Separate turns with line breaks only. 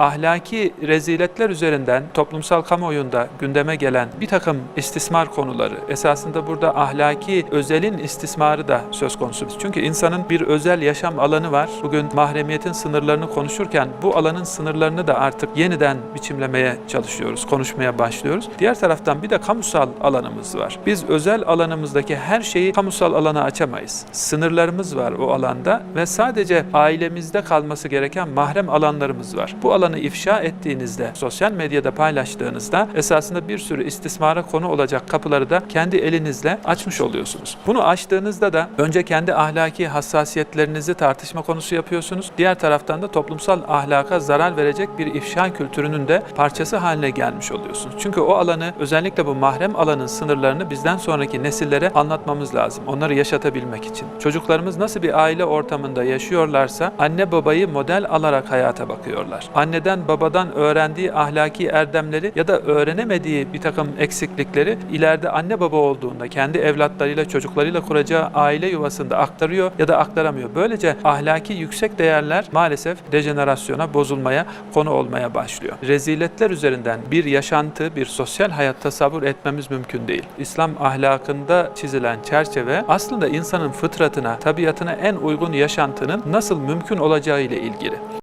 ahlaki reziletler üzerinden toplumsal kamuoyunda gündeme gelen bir takım istismar konuları, esasında burada ahlaki özelin istismarı da söz konusu. Çünkü insanın bir özel yaşam alanı var. Bugün mahremiyetin sınırlarını konuşurken bu alanın sınırlarını da artık yeniden biçimlemeye çalışıyoruz, konuşmaya başlıyoruz. Diğer taraftan bir de kamusal alanımız var. Biz özel alanımızdaki her şeyi kamusal alana açamayız. Sınırlarımız var o alanda ve sadece ailemizde kalması gereken mahrem alanlarımız var. Bu alanı ifşa ettiğinizde, sosyal medyada paylaştığınızda esasında bir sürü istismara konu olacak kapıları da kendi elinizle açmış oluyorsunuz. Bunu açtığınızda da önce kendi ahlaki hassasiyetlerinizi tartışma konusu yapıyorsunuz. Diğer taraftan da toplumsal ahlaka zarar verecek bir ifşa kültürünün de parçası haline gelmiş oluyorsunuz. Çünkü o alanı özellikle bu mahrem alanın sınırlarını bizden sonraki nesillere anlatmamız lazım. Onları yaşatabilmek için. Çocuklarımız nasıl bir aile ortamında yaşıyorlarsa anne babayı model alarak hayata bakıyorlar. Anneden babadan öğrendiği ahlaki erdemleri ya da öğrenemediği bir takım eksiklikleri ileride anne baba olduğunda kendi evlatlarıyla çocuklarıyla kuracağı aile yuvasında aktarıyor ya da aktaramıyor. Böylece ahlaki yüksek değerler maalesef dejenerasyona, bozulmaya konu olmaya başlıyor. Reziletler üzerinden bir yaşantı, bir sosyal hayat tasavvur etmemiz mümkün değil. İslam ahlakında çizilen çerçeve aslında insanın fıtratına, tabiatına en uygun yaşantının nasıl mümkün olacağı ile ilgili.